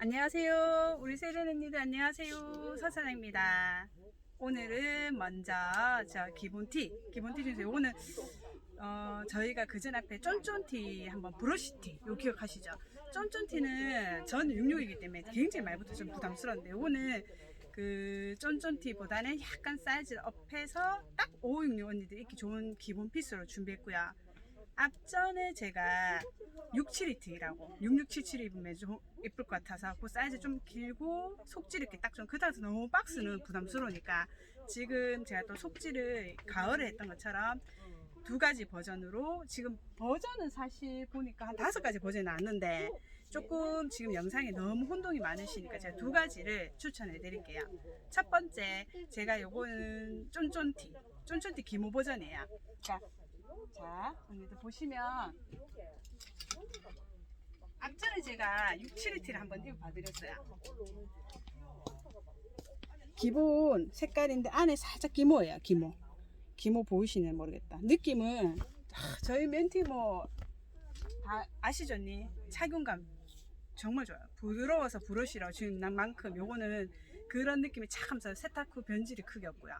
안녕하세요. 우리 세련 언니들 안녕하세요. 서사장입니다. 오늘은 먼저 저 기본티, 기본티 중에서 요거는 어, 저희가 그전 앞에 쫀쫀티 한번 브러쉬티 요 기억하시죠? 쫀쫀티는 전 66이기 때문에 굉장히 말부터 좀 부담스러운데 요거는 그 쫀쫀티보다는 약간 사이즈를 업해서 딱5566 언니들 입기 좋은 기본 피스로 준비했고요. 앞전에 제가 67이트라고 6677 입으면 좀 예쁠 것 같아서 그 사이즈 좀 길고 속질 이렇게 딱 좀 크다서 너무 박스는 부담스러우니까 지금 제가 또 속질을 가을에 했던 것처럼 두 가지 버전으로 지금 버전은 사실 보니까 한 다섯 가지 버전이 나왔는데 조금 지금 영상에 너무 혼동이 많으시니까 제가 두 가지를 추천해 드릴게요. 첫 번째 제가 요거는 쫀쫀티 쫀쫀티 기모 버전이에요. 자, 자 언니들 보시면 앞전에 제가 67T를 한번 입어봐드렸어요. 기본 색깔인데 안에 살짝 기모예요. 기모. 기모 보이시는 모르겠다. 느낌은 아, 저희 멘티 뭐 다 아시죠, 언니? 착용감 정말 좋아요. 부드러워서 브러쉬라고 지금 만큼 요거는 그런 느낌이 착 하면서 세탁 후 변질이 크게 없고요.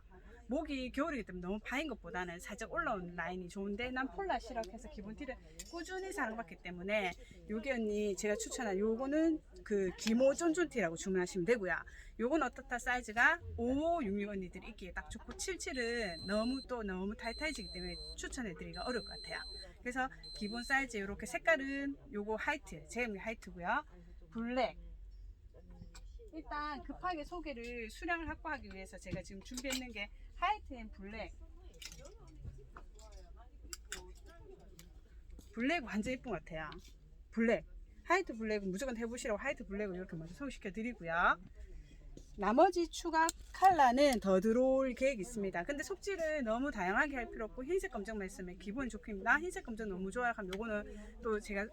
목이 겨울이기 때문에 너무 파인 것보다는 살짝 올라온 라인이 좋은데 난 폴라 시럽해서 기본 티를 꾸준히 사랑받기 때문에 요게 언니 제가 추천한 요거는 그 기모 쫀쫀티라고 주문하시면 되고요. 요건 어떻다 사이즈가 5566 언니들이 입기에 딱 좋고 77은 너무 또 너무 타이트해지기 때문에 추천해드리기가 어려울 것 같아요. 그래서 기본 사이즈 이렇게 색깔은 요거 하이트 제형이 하이트고요. 블랙 일단 급하게 소개를 수량을 확보하기 위해서 제가 지금 준비했는 게 하이트 앤 블랙. 블랙 완전 예쁜 것 같아요. 블랙. 하이트 블랙은 무조건 해보시라고 하이트 블랙을 이렇게 먼저 소개시켜 드리고요. 나머지 추가 컬러는 더 들어올 계획이 있습니다. 근데 속지를 너무 다양하게 할 필요 없고 흰색 검정만 있으면 기본 좋습니다 흰색 검정 너무 좋아요. 하면 요거는 또 제가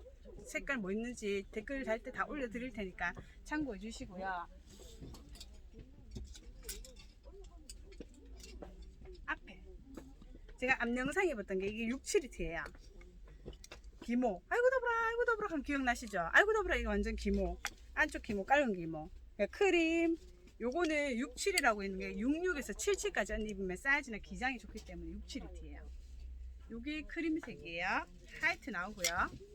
색깔 뭐 있는지 댓글 달 때 다 올려드릴 테니까 참고해 주시고요. 앞에 제가 앞 영상에 봤던 게 이게 67이트예요. 기모. 아이고 더불어 아이고 더불어 하면 기억나시죠? 아이고 더불어 이거 완전 기모. 안쪽 기모 깔은 기모. 그러니까 크림. 요거는 67이라고 있는 게 66에서 77까지 언니 입으면 사이즈나 기장이 좋기 때문에 67이트예요. 요게 크림색이에요. 하이트 나오고요.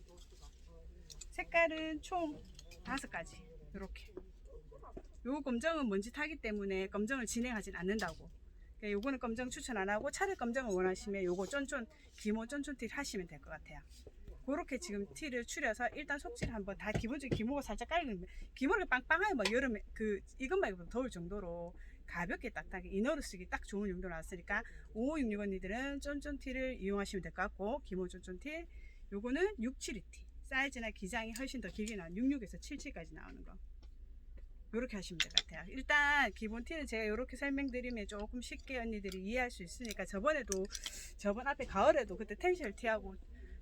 색깔은 총 다섯 가지. 이렇게. 요 검정은 먼지 타기 때문에 검정을 진행하진 않는다고. 그러니까 요거는 검정 추천 안 하고 차라리 검정을 원하시면 요거 쫀쫀 기모 쫀쫀 티 하시면 될 것 같아요. 그렇게 지금 티를 추려서 일단 속질 한번 다 기본적인 기모가 살짝 깔리면 기모를 빵빵하게 막 여름에 그 이것만 입으면 더울 정도로 가볍게 딱딱하게 이너로 쓰기 딱 좋은 용도 나왔으니까 5566 언니들은 쫀쫀 티를 이용하시면 될 것 같고 기모 쫀쫀 티. 요거는 672티 사이즈나 기장이 훨씬 더 길게 나온 66에서 77까지 나오는 거. 이렇게 하시면 될 것 같아요. 일단 기본 티는 제가 이렇게 설명드리면 조금 쉽게 언니들이 이해할 수 있으니까 저번에도 저번 앞에 가을에도 그때 텐셜 티하고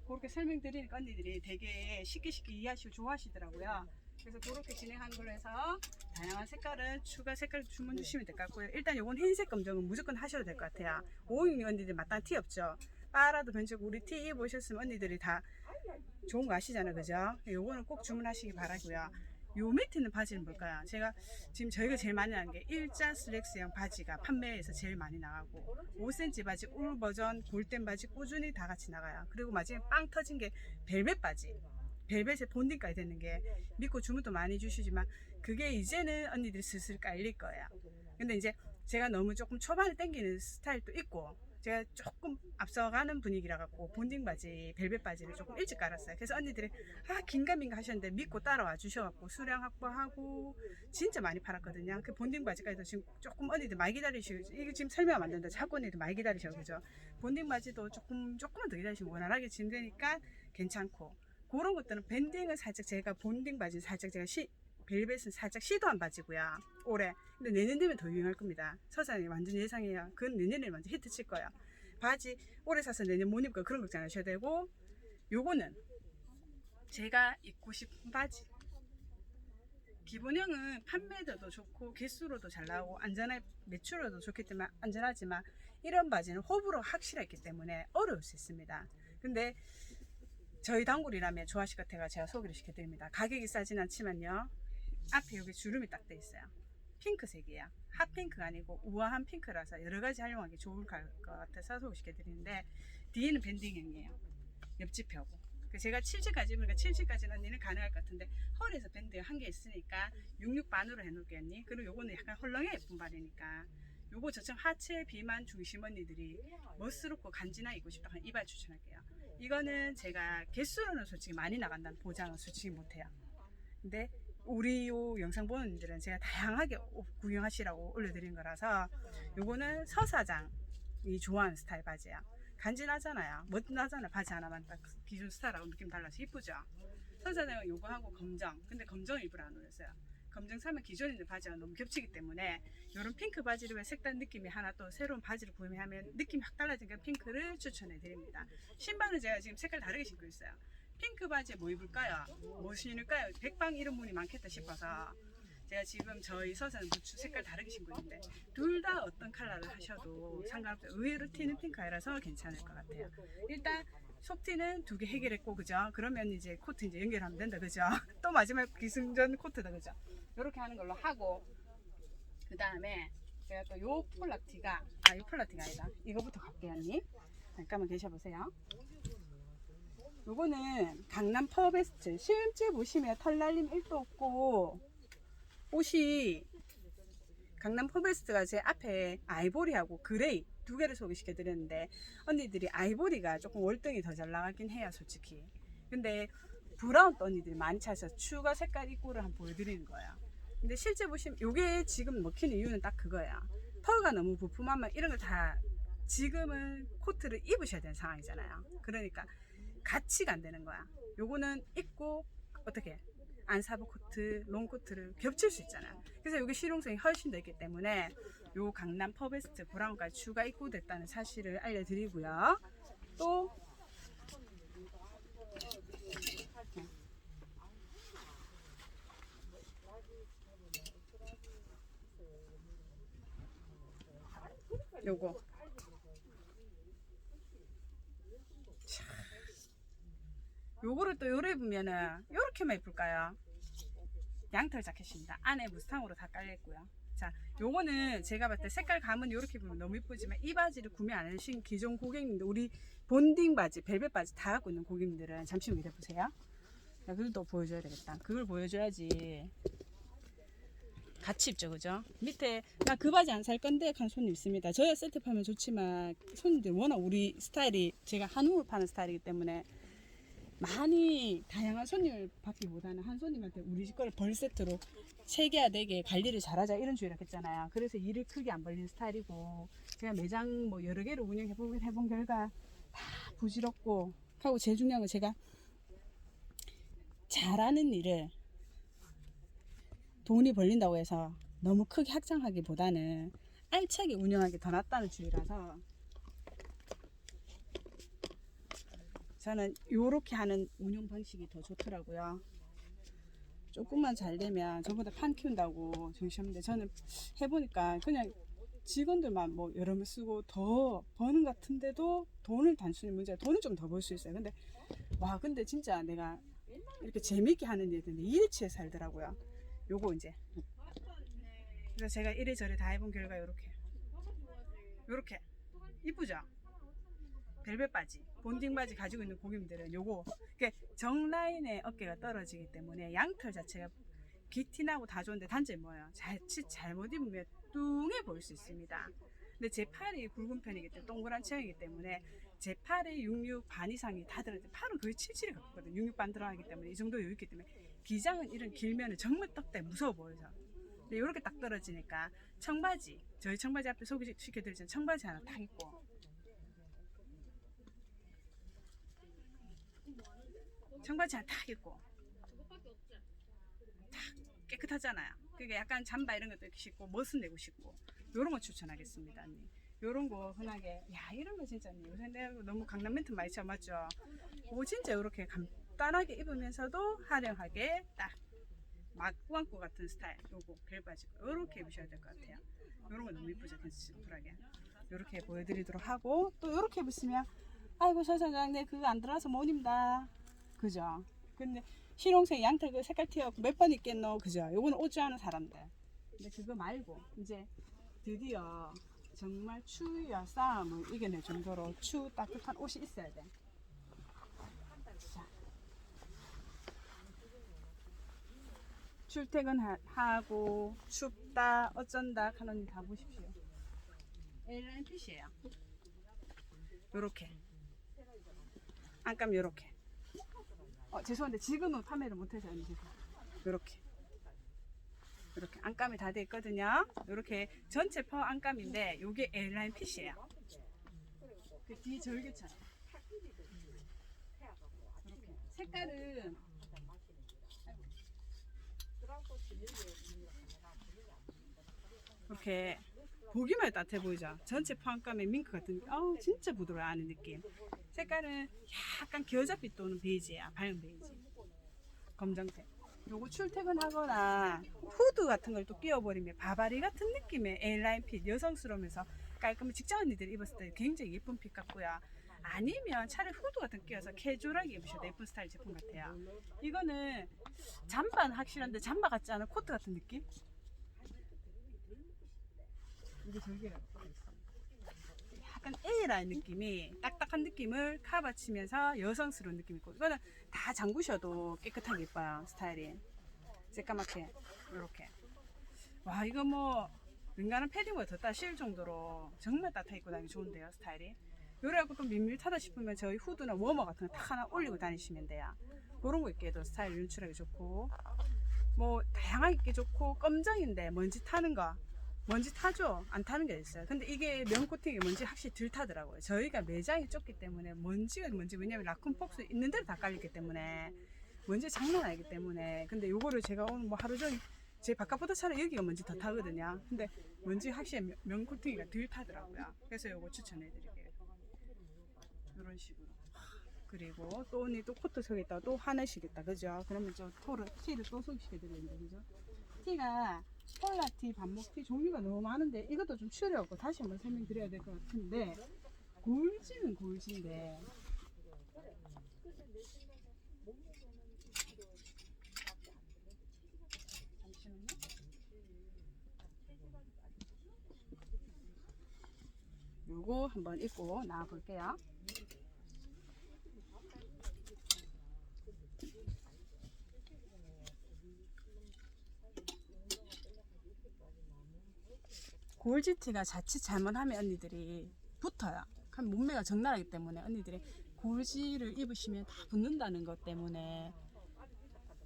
그렇게 설명드리니까 언니들이 되게 쉽게 쉽게 이해하시고 좋아하시더라고요. 그래서 그렇게 진행한 걸로 해서 다양한 색깔은 추가 색깔 주문 주시면 될 것 같고요. 일단 요건 흰색 검정은 무조건 하셔도 될 것 같아요. 566 언니들 마땅 티 없죠 빨아도 변치고 우리 티 입으셨으면 언니들이 다 좋은 거 아시잖아요. 그죠? 요거는 꼭 주문하시기 바라고요. 요 밑에는 바지는 뭘까요? 제가 지금 저희가 제일 많이 나는 게 일자 슬랙스형 바지가 판매에서 제일 많이 나가고 5cm 바지 울 버전 골덴 바지 꾸준히 다 같이 나가요. 그리고 마지막에 빵 터진 게 벨벳 바지. 벨벳에 본딩까지 되는 게 믿고 주문도 많이 주시지만 그게 이제는 언니들이 슬슬 깔릴 거예요. 근데 이제 제가 너무 조금 초반에 땡기는 스타일도 있고 제가 조금 앞서가는 분위기라 갖고 본딩 바지, 벨벳 바지를 조금 일찍 깔았어요. 그래서 언니들이 아 긴가민가 하셨는데 믿고 따라와 주셔갖고 수량 확보하고 진짜 많이 팔았거든요. 그 본딩 바지까지도 지금 조금 언니들 많이 기다리시고 이게 지금 설명 안 된다. 자꾸 언니들 많이 기다리셔 그죠? 본딩 바지도 조금 조금만 더 기다리시면 원활하게 진되니까 괜찮고 그런 것들은 밴딩은 살짝 제가 본딩 바지 살짝 제가 시 벨벳은 살짝 시도한 바지고요. 올해. 근데 내년 되면 더 유행할 겁니다. 서산이 완전 예상해요. 그건 내년에 완전 히트 칠 거예요. 바지 올해 사서 내년 못 입고 그런 걱정 안 하셔야 되고 요거는 제가 입고 싶은 바지. 기본형은 판매도도 좋고 개수로도 잘 나오고 안전할 매출로도 좋기 때문에 안전하지만 이런 바지는 호불호 확실하기 때문에 어려울 수 있습니다. 근데 저희 단골이라면 것 같아가 제가 소개를 시켜드립니다. 가격이 싸진 않지만요. 앞에 여기 주름이 딱 돼 있어요. 핑크색이에요. 핫핑크가 아니고 우아한 핑크라서 여러 가지 활용하기 좋을 것 같아서 소개시켜 드리는데 뒤에는 밴딩형이에요. 옆집하고. 그 제가 7지까지 보니까 7지까지는 언니는 가능할 것 같은데 허리에서 밴드 한 개 있으니까 66 반으로 해놓을게요 언니. 그리고 요거는 약간 헐렁해 예쁜 발이니까 요거 저처럼 하체 비만 중심 언니들이 멋스럽고 간지나 입고 싶다 하면 이발 추천할게요. 이거는 제가 개수로는 솔직히 많이 나간다는 보장은 솔직히 못해요. 근데 우리 요 영상 보는 분들은 제가 다양하게 옷 구경하시라고 올려드린 거라서 요거는 서사장이 좋아하는 스타일 바지야. 간지나잖아요. 멋나잖아 바지 하나만 딱 기존 스타일하고 느낌 달라서 이쁘죠. 서사장은 요거 하고 검정. 근데 검정 일부러 안 올렸어요. 검정 사면 기존에 있는 바지가 너무 겹치기 때문에 이런 핑크 바지를 왜 색다른 느낌이 하나 또 새로운 바지를 구매하면 느낌이 확 달라지니까 핑크를 추천해 드립니다. 신발은 제가 지금 색깔 다르게 신고 있어요. 핑크 바지에 뭐 입을까요? 뭐 신을까요? 백방 이런 분이 많겠다 싶어서 제가 지금 저희 서사는 부츠 색깔 다르게 신고 있는데 둘 다 어떤 컬러를 하셔도 상관없어요. 의외로 티는 핑크라서 괜찮을 것 같아요. 일단 속티는 두 개 해결했고 그죠? 그러면 이제 코트 이제 연결하면 된다 그죠? 또 마지막 기승전 코트다 그죠? 이렇게 하는 걸로 하고 그 다음에 제가 또 요 폴라티가 아요 폴라티가 아니다 이거부터 갈게요 언니 잠깐만 계셔보세요 요거는 강남 퍼베스트 실제 보시면 털 날림 1도 없고 옷이 강남 퍼베스트가 제 앞에 아이보리하고 그레이 두 개를 소개시켜 드렸는데 언니들이 아이보리가 조금 월등히 더 잘 나가긴 해요 솔직히. 근데 브라운도 언니들이 많이 찾아서 추가 색깔 입고를 한번 보여드리는 거예요. 근데 실제 보시면 요게 지금 먹히는 이유는 딱 그거야. 펄가 너무 부품하면 이런 걸 다 지금은 코트를 입으셔야 되는 상황이잖아요. 그러니까 가치가 안 되는 거야 요거는 입고 어떻게 안사부 코트, 롱 코트를 겹칠 수 있잖아요. 그래서 여기 실용성이 훨씬 더 있기 때문에 요 강남 퍼베스트 브라운까지 추가 입고됐다는 사실을 알려드리고요. 또 요거 자, 요거를 또 요래 보면은 요렇게만 예쁠까요? 양털 자켓입니다. 안에 무스탕으로 다 깔려있고요. 자, 요거는 제가 봤을 때 색깔 감은 요렇게 보면 너무 예쁘지만 이 바지를 구매 안 하신 기존 고객님들 우리 본딩 바지, 벨벳 바지 다 갖고 있는 고객님들은 잠시만 기다려보세요. 자, 그걸 보여줘야 되겠다. 그걸 보여줘야지 같이 입죠, 그죠? 밑에 나 그 바지 안 살 건데 한 손님 있습니다. 저야 세트하면 좋지만 손님들 워낙 우리 스타일이 제가 한우를 파는 스타일이기 때문에 많이 다양한 손님을 받기보다는 한 손님한테 우리 집 거를 벌 세트로 개 관리를 잘하자 이런 주의를 했잖아요. 그래서 일을 크게 안 벌리는 스타일이고 제가 매장 뭐 여러 개를 운영해 해본 결과 다 부질없고 하고 제일 중요한 건 제가 잘하는 일을 돈이 벌린다고 해서 너무 크게 확장하기보다는 알차게 운영하기 더 낫다는 주의라서 저는 요렇게 하는 운영 방식이 더 좋더라고요. 조금만 잘 되면 저보다 판 키운다고 정신없는데 저는 해보니까 그냥 직원들만 뭐 여러 명 쓰고 더 버는 것 같은데도 돈을 단순히 문제 돈은 좀더 벌 수 있어요. 근데 와 근데 진짜 내가 이렇게 재밌게 하는 일인데 일치에 살더라고요. 요거 이제 그래서 제가 이래저래 다 해본 결과 요렇게 요렇게 이쁘죠? 벨벳 바지, 본딩 바지 가지고 있는 고객님들은 요거 이게 정라인의 어깨가 떨어지기 때문에 양털 자체가 비티나고 다 좋은데 단점이 뭐예요? 자칫 잘못 입으면 뚱해 보일 수 있습니다. 근데 제 팔이 굵은 편이기 때문에 동그란 체형이기 때문에 제 팔에 66 반 이상이 다 들어있는데 팔은 거의 77이 가깝거든요. 66 반 들어가기 때문에 이 정도 여유 있기 때문에 기장은 이런 길면은 정말 떡대 무서워 보여서 근데 이렇게 딱 떨어지니까 청바지 저희 청바지 앞에 소개시켜드리잖아요. 청바지 하나 딱 입고 청바지 딱 입고 딱 깨끗하잖아요. 그게 약간 잠바 이런 것도 신고 멋은 내고 싶고 요런 거 추천하겠습니다. 언니. 요런 거 흔하게 야 이런 거 진짜 언니 요새 내가 너무 강남 멘트 많이 쳐 맞죠? 그거 진짜 이렇게 간단하게 입으면서도 화려하게 딱 막구안고 같은 스타일 요거 벨바지고 요렇게 입으셔야 될 것 같아요. 요런 거 너무 이쁘죠? 쿨하게 요렇게 보여드리도록 하고 또 요렇게 입으시면 아이고 서 사장 내 그거 안 들어서 못 입다 그죠? 근데 실용성 양털 그 색깔 튀어갖고 몇번 있겠노? 그죠? 요거는 옷 좋아하는 사람들. 근데 그거 말고 이제 드디어 정말 추위와 싸움을 이겨낼 정도로 추 따뜻한 옷이 있어야 돼. 자. 출퇴근하고 춥다 어쩐다 하는 다 보십시오. 에일라인 핏이에요. 요렇게. 안감 요렇게 어, 죄송한데 지금은 판매를 못해서 아니 요렇게. 이렇게 안감이 다 돼 있거든요. 요렇게 전체 퍼 안감인데 요게 에일라인 핏이에요. 그뒤 절개처럼 이렇게. 색깔은 이렇게 보기만 따뜻해 보이죠? 전체 포함감에 밍크 같은 어우 진짜 부드러워 하는 느낌 색깔은 약간 겨자빛 또는 베이지야 밝은 베이지 검정색 요거 출퇴근하거나 후드 같은 걸 또 끼워버리면 바바리 같은 느낌의 A라인 핏 여성스러우면서 깔끔한 직장 언니들이 입었을 때 굉장히 예쁜 핏 같고요 아니면 차라리 후드 같은 거 끼워서 캐주얼하게 입으셔도 예쁜 스타일 제품 같아요 이거는 잠바는 확실한데 잠바 같지 않은 코트 같은 느낌? 이게 써있어. 약간 A라는 느낌이 딱딱한 느낌을 카바치면서 여성스러운 느낌이 있고 이거는 다 잠그셔도 깨끗하게 예뻐요 스타일이. 새까맣게. 이렇게. 와 이거 뭐 웬간한 패딩보다 더 따실 정도로 정말 따뜻하게 입고 다니기 좋은데요 스타일이. 요래갖고 또 밋밋하다 싶으면 저희 후드나 워머 같은 거 딱 하나 올리고 다니시면 돼요. 그런 거 입기에도 스타일 연출하기 좋고. 뭐 다양하게 입기 좋고 검정인데 먼지 타는 거 먼지 타죠? 안 타는 게 있어요. 근데 이게 면 코팅이 먼지 확실히 덜 타더라고요. 저희가 매장이 좁기 때문에 먼지가 먼지 왜냐면 라쿤 폭스 있는 대로 다 깔리기 때문에 먼지 장난 아니기 때문에 근데 요거를 제가 오늘 뭐 하루 종일 제 바깥보다 차라리 여기가 먼지 더 타거든요. 근데 먼지 확실히 면, 면 코팅이가 덜 타더라고요. 그래서 요거 추천해 드릴게요. 이런 식으로. 그리고 또 언니 또 코트 속에다 또 하나시겠다 그죠? 그러면 저 토를 티를 또 소개시켜 드리는데 그죠? 티가 폴라티, 반목티 종류가 너무 많은데 이것도 좀 추려갖고 다시 한번 설명드려야 될 것 같은데 골지는 골지인데. 요거 한번 입고 나와 볼게요. 골지티가 자칫 잘못하면 언니들이 붙어요. 그럼 몸매가 적나라하기 때문에 언니들이 골지를 입으시면 다 붙는다는 것 때문에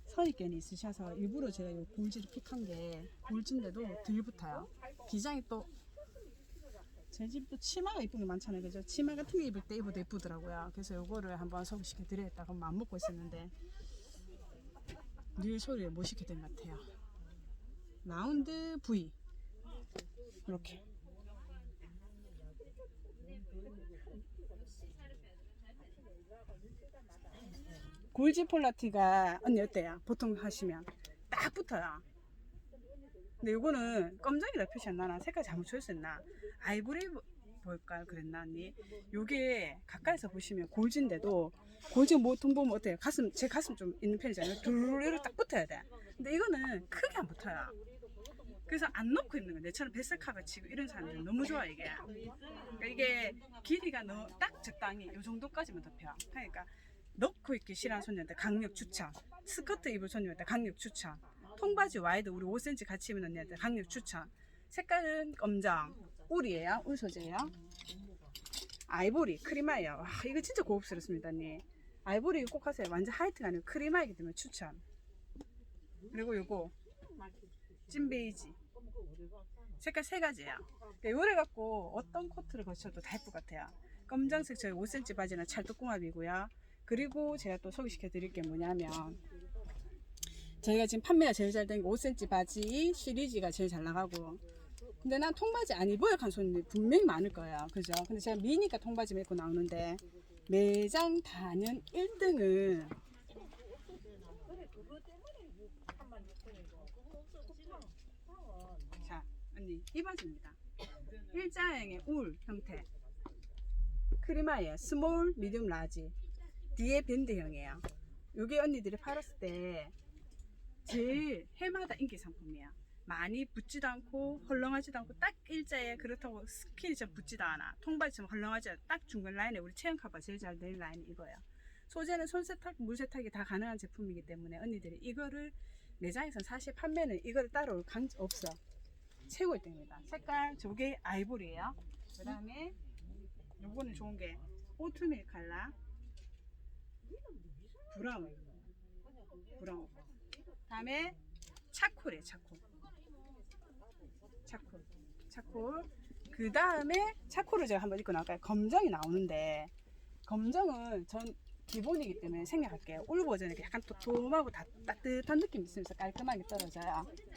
선입견이 있으셔서 일부러 제가 이 골지를 픽한 게 골지인데도 덜 붙어요. 기장이 또 제 집도 치마가 이쁜 게 많잖아요. 그죠? 치마 같은 거 입을 때 입어도 예쁘더라고요. 그래서 요거를 한번 소개시켜 드려야겠다고 마음 먹고 있었는데 늘 소리를 못된것 같아요. 라운드 V 이렇게 골지 폴라티가 언니 어때요? 보통 하시면 딱 붙어요. 근데 이거는 검정이라 표시 안 나나 색깔 잘못 초였었나 아이보리 볼까 그랬나 언니? 요게 가까이서 보시면 골지인데도 골지 뭐통 보면 어때요? 가슴 제 가슴 좀 있는 편이잖아요. 두루루루 딱 붙어야 돼. 근데 이거는 크게 안 붙어요. 그래서 안 넣고 입는 거야. 내처럼 뱃살카가 치고 이런 사람들은 너무 좋아 이게. 그러니까 이게 길이가 너, 딱 적당히 이 정도까지만 덮여. 그러니까 넣고 입기 싫어하는 손님한테 강력 추천. 스커트 입을 손님한테 강력 추천. 통바지 와이드 우리 5cm 같이 입는 언니한테 강력 추천. 색깔은 검정. 울이에요. 울 소재예요. 아이보리 크리마예요. 와, 이거 진짜 고급스럽습니다, 언니. 아이보리 꼭 하세요. 완전 하이트가 아니고 크리마이기 때문에 추천. 그리고 요거 찐 베이지. 색깔 세 가지야. 요래 갖고 어떤 코트를 거쳐도 다 예쁠 것 같아요. 검정색 저희 5cm 바지는 찰떡궁합이고요. 그리고 제가 또 소개시켜 드릴 게 뭐냐면 저희가 지금 판매가 제일 잘 된 게 5cm 바지 시리즈가 제일 잘 나가고 근데 난 통바지 안 입어요 간 손님이 분명히 많을 거예요. 그죠? 근데 제가 미니까 통바지 입고 나오는데 매장 단연 1등은 자, 언니 이 바지입니다. 일자형의 울 형태. 크리마예요. 스몰, 미디움, 라지. 뒤에 밴드형이에요. 요게 언니들이 팔았을 때 제일 해마다 인기 상품이야. 많이 붙지도 않고 헐렁하지도 않고 딱 일자에 그렇다고 스키니처럼 붙지도 않아. 통바지처럼 헐렁하지 않아. 딱 중간 라인에 우리 체형 커버 제일 잘 되는 라인이 이거야. 소재는 손세탁, 물세탁이 다 가능한 제품이기 때문에 언니들이 이거를 매장에서 사실 판매는 이거를 따로 강 없어. 최고일 때입니다. 색깔 저게 아이보리예요. 그 다음에 요거는 좋은 게 오트밀 컬러 브라운. 브라운. 다음에 차콜이에요 차콜. 차콜. 차콜. 그 다음에 차콜을 제가 한번 입고 나갈까요? 검정이 나오는데 검정은 전 기본이기 때문에 생략할게요. 올 버전은 약간 도톰하고 다, 따뜻한 느낌이 있으면서 깔끔하게 떨어져요. 네,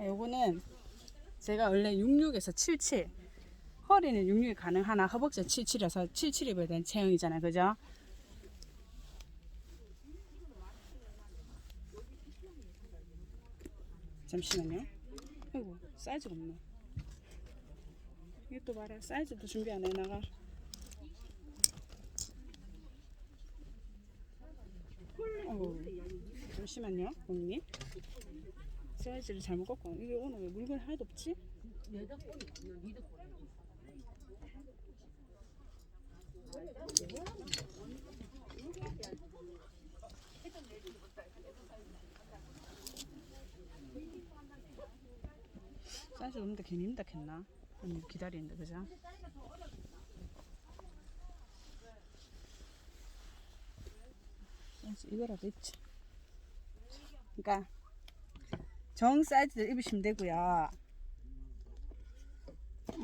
요거는 제가 원래 66에서 77 허리는 66이 가능하나 허벅지 77이라서 77 입어야 되는 체형이잖아요. 그죠? 잠시만요. 아이고 사이즈가 없네. 이게 또 봐라 사이즈도 준비 안 해나가 어, 잠시만요 언니 사이즈를 잘못 꺾고 이게 오늘 왜 물건 하나도 없지? 사이즈 없는데 괜히 힘들겠나? 언니 기다리는데 그죠? 사이즈 이거라도 있지 그러니까 정 사이즈를 입으시면 되고요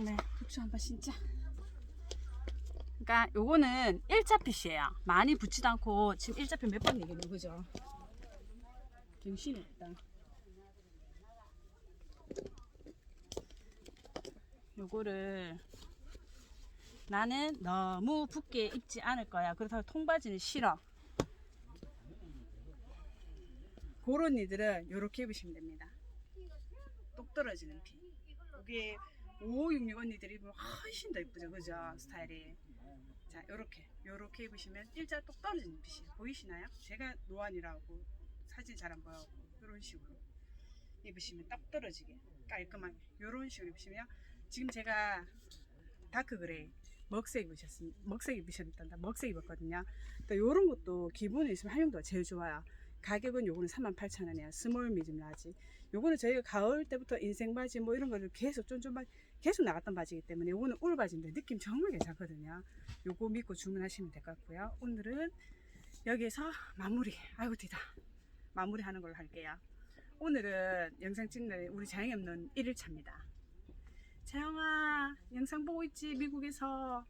네 부츠 한번 신자 그러니까 요거는 1차 핏이에요 많이 붙지도 않고 지금 1차 핏 몇 번 얘기해요 그죠? 정신이 없다 요거를 나는 너무 붓게 입지 않을 거야. 그렇다고 통바지는 싫어. 그런 이들은 요렇게 입으시면 됩니다. 똑 떨어지는 피. 이게 5566 언니들이 훨씬 더 이쁘죠. 그죠? 스타일이. 자, 요렇게. 요렇게 입으시면 일자 똑 떨어지는 핏이 보이시나요? 제가 노안이라고 사진 잘 안 보여고 이런 식으로 입으시면 딱 떨어지게 깔끔하게 요런 식으로 입으시면 지금 제가 다크 그레이 먹색 입으셨습니다. 먹색 입으셨단다. 먹색 입었거든요. 또 요런 것도 기본에 있으면 활용도가 제일 좋아요. 가격은 요거는 38,000원이에요. 스몰 미즘 라지. 요거는 저희가 가을 때부터 인생 바지 뭐 이런 거를 계속 쫀쫀 바지 계속 나갔던 바지이기 때문에 요거는 울 바지인데 느낌 정말 괜찮거든요. 요거 믿고 주문하시면 될 것 같고요. 오늘은 여기에서 마무리. 아이고 뒤다. 마무리하는 걸로 할게요. 오늘은 영상 찍는 우리 자영이 없는 1일차입니다. 재영아 영상 보고 있지 미국에서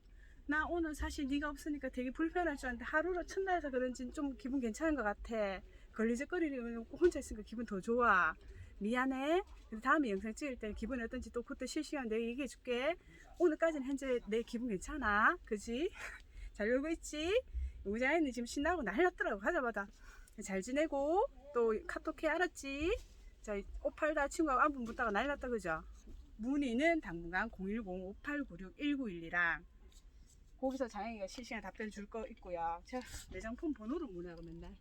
나 오늘 사실 네가 없으니까 되게 불편할 줄 알았는데 하루로 첫날에서 그런지 좀 기분 괜찮은 것 같아 걸리적거리는 거 혼자 있으니까 기분 더 좋아. 미안해. 다음에 영상 찍을 때 기분이 어떤지 또 그때 실시간 내가 얘기해 줄게. 오늘까지는 현재 내 기분 괜찮아? 그지? 잘 놀고 있지? 우리 아이는 지금 신나고 난리 났더라고 가자마자. 잘 지내고? 또 카톡해 알았지? 자, 옷 팔다 친구하고 안부 묻다가 났다 그죠? 문의는 당분간 010-5896-1912랑 거기서 자영이가 실시간 답변 줄 거 있고요. 제가 매장품 번호로 문의하고 맨날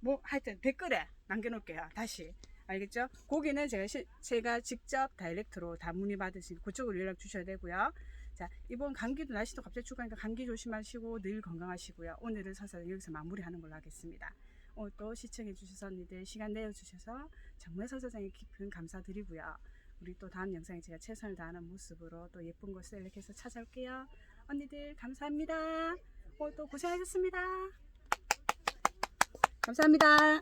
뭐 하여튼 댓글에 남겨놓을게요. 다시 알겠죠? 거기는 제가 시, 제가 직접 다이렉트로 다 문의 받으시고 그쪽으로 연락 주셔야 되고요. 자 이번 감기도 날씨도 갑자기 추가니까 감기 조심하시고 늘 건강하시고요. 오늘은 서서 여기서 마무리하는 걸로 하겠습니다. 오늘 또 시청해 주셔서 언니들 시간 내어 주셔서 정말 서사장에 깊은 감사드리고요. 우리 또 다음 영상에 제가 최선을 다하는 모습으로 또 예쁜 곳 셀렉해서 찾아올게요. 언니들 감사합니다. 오늘 또 고생하셨습니다. 감사합니다.